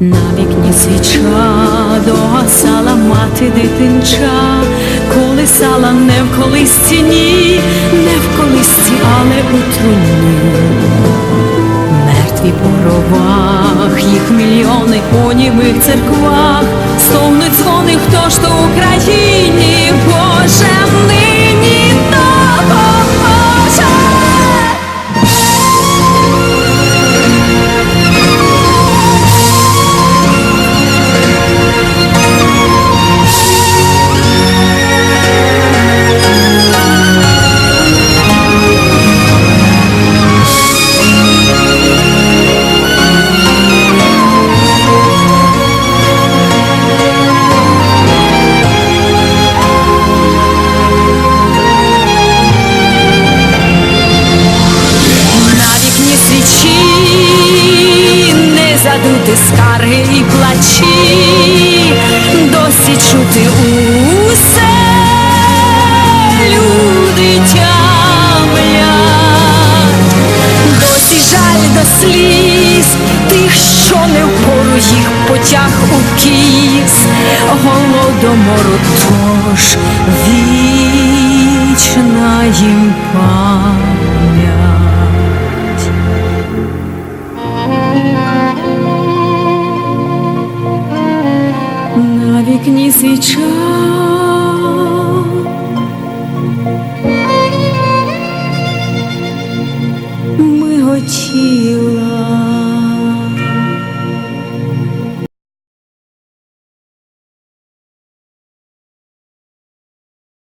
На вікні свіча догасала мати дитинча, колисала не в колисці, ні, не в колисці, але у труні. Мертві по гробах, їх мільйони у німих церквах, стогнуть дзвони, хто ж то в Україні, Боже, нині не задути скарги і плачі, досі чути усе люди тямлять, досі жаль до сліз тих, що не впору їх потяг у кіс, голодомору тож вічна їм пам'ять. свіча. Ми хотіли.